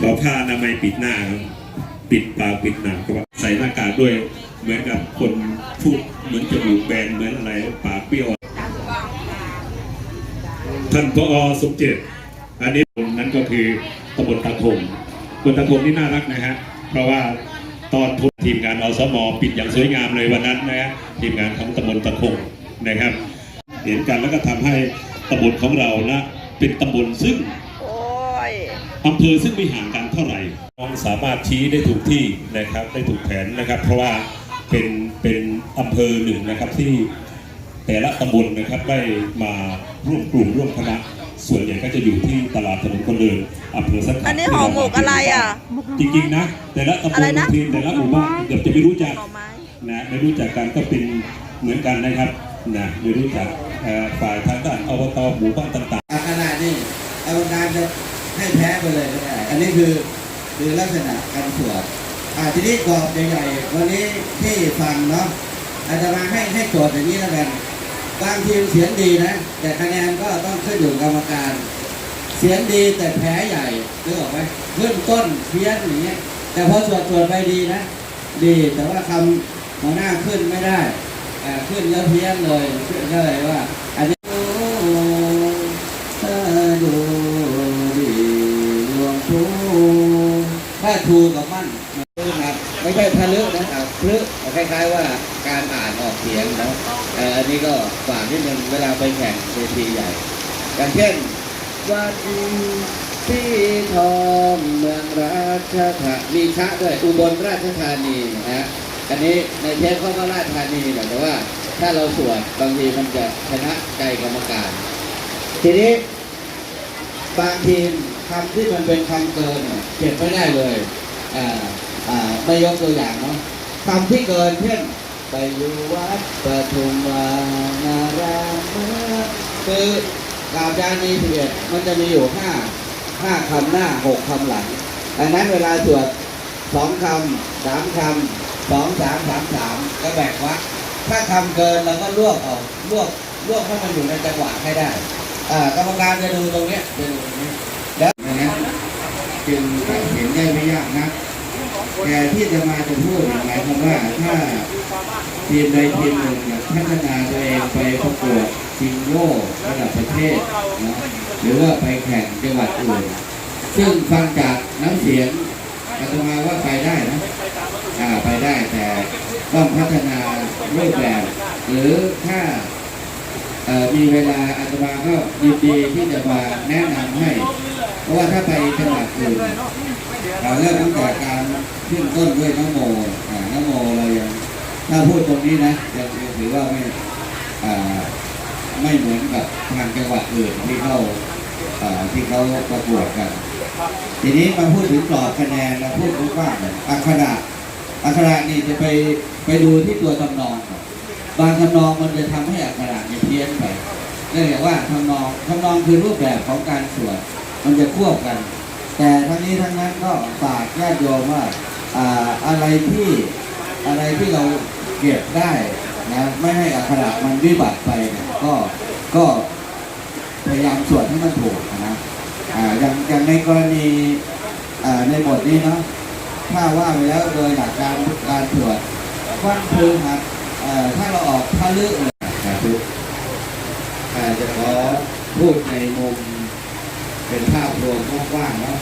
เราผ้าอนามัยปิดหน้าครับปิดปากปิดหนังก็ว่าใส่หน้ากากด้วยเหมือนกับคนพูดเหมือนจมูกแบนเหมือนอะไรปากเปรี้ยวท่านพอสมเจตอันนี้นั้นก็คือตำบลตะคงตำบลตะคงนี่น่ารักนะฮะเพราะว่าตอนทุนทีมงานอสมอปิดอย่างสวยงามเลยวันนั้นนะฮะทีมงานของตำบลตะคงนะครับ เห็นกันแล้วก็ทำให้ตำบลของเรานะเป็นตำบลซึ่ง อ้ยอำเภอซึ่งไม่ห่างกันเท่าไหร่น้องสามารถชี้ได้ถูกที่นะครับได้ถูกแผนนะครับ เพราะว่าเป็นเป็นอำเภอหนึ่งนะครับที่แต่ละตำบลนะครับได้มาร่วมกลุ่มร่วมคณะส่วนใหญ่ก็จะอยู่ที่ตลาดถนนคนเดินอำเภอสักอันนี้ห่อหมกอะไรอะ จริงๆนะ แต่ละตำบอะไรลนะทีมแต่ละหมู่บ้านเกือบจะไม่รู้จักหน่อไม้นะไม่รู้จักกันก็เป็นเหมือนกันนะครับนะไม่รู้จักเอ่อฝ่ายทางด้านอบตหมู่บ้านต่างอาขนาดนี้กรรมการจะ ให้แพ้ไปเลยไม่ได้อันนี้คือคือลักษณะการตรวจอ่าทีนี้กรอบใหญ่ๆวันนี้ที่ฟังเนาะอาจจะมาให้ให้โจทย์อย่างนี้แล้วกันบางทีมเสียงดีนะ แต่คะแนนก็ต้องขึ้นอยู่กรรมการ เสียงดีแต่แพ้ใหญ่นึกออกไหมขึ้นต้นเพี้ยนอย่างเงี้ยแต่พอตรวจตรวจไปดีนะ ดีแต่ว่าคำหัวหน้าขึ้นไม่ได้อ่าขึ้นแล้วเพี้ยนเลยขึ้นก็เลยว่า ถ้าทูกับมั่นนะครับไม่ใช่ทะลึนะครับพลึคล้ายๆว่าการอ่านออกเสียงนะเอ่ออันนี้ก็ฝากนิดนึงเวลาไปแข่งเวทีใหญ่ อย่างเช่นวันที่ทองเมืองราชธานีชะด้วยอุบลราชธานีนะฮะอันนี้ในเทปเขาก็ราชธานีแหละแต่ว่าถ้าเราสวดบางทีมันจะชนะใจกรรมการ ทีนี้บางที คำที่มันเป็นคำเกินเก็บไม่ได้เลยอ่าอ่าไม่ยกตัวอย่างเนาะคำที่เกินเช่นไปอยู่วัดปทุมวานารามเมือคือกาบยานีเพียมันจะมีอยู่ห้าห้าคำหน้าหกคำหลังดังนั้นเวลาสวดสองคำสามคำสองสามสามสามก็แบกวัดถ้าคำเกินเราก็รวบออกรวบรวบให้มันอยู่ในจังหวะให้ได้อ่ากรรมการจะดูตรงนี้จะดูตรงนี้ จึงตัดสินได้ไม่ยากนะแต่ที่จะมาจะพูดหมายความว่าถ้าทีมใดทีมหนึ่งพัฒนาตัวเองไปประกวดชิงโลกระดับประเทศนะหรือว่าไปแข่งจังหวัดอื่น ซึ่งฟังจากน้ำเสียงอาตมาว่าไปได้นะอ่าไปได้แต่ต้องพัฒนารูปแบบ หรือถ้า มีเวลาอาตมาก็ยินดีที่จะมาแนะนำให้ เพราะว่าถ้าไปจังหวัดอื่นเราเริ่มตั้งแต่การขึ้นต้นด้วยน้ำโมน้ำโมเรายังถ้าพูดตรงนี้นะยังถือว่าไม่ไม่เหมือนกับทางจังหวัดอื่นที่เขาที่เขาประกวดกัน ทีนี้มาพูดถึงกรอบคะแนนเราพูดถึงว่าอักขระอักขระนี่จะไปไปดูที่ตัวทำนองก่อน บางทำนองมันจะทำให้อักขระเนี่ยเพี้ยนไปเรียกว่าทำนองทำนองคือรูปแบบของการสวดมันจะควบกัน แต่ทั้งนี้ทั้งนั้นก็ฝากญาติโยมว่าอ่าอะไรที่อะไรที่เราเก็บได้นะไม่ให้อักขระมันวิบัติไปเนี่ยก็ก็พยายามสวดให้มันถูกนะอ่าอย่างอย่างในกรณีอ่าในบทนี้เนาะถ้าว่าไปแล้วโดยหลักการการสวดวันพฤหัสเอ่อ ถ้าเราออกพระเลือกนะครับจจะขอพูดในมุมเป็นภาพรวมกว้างๆเนาะ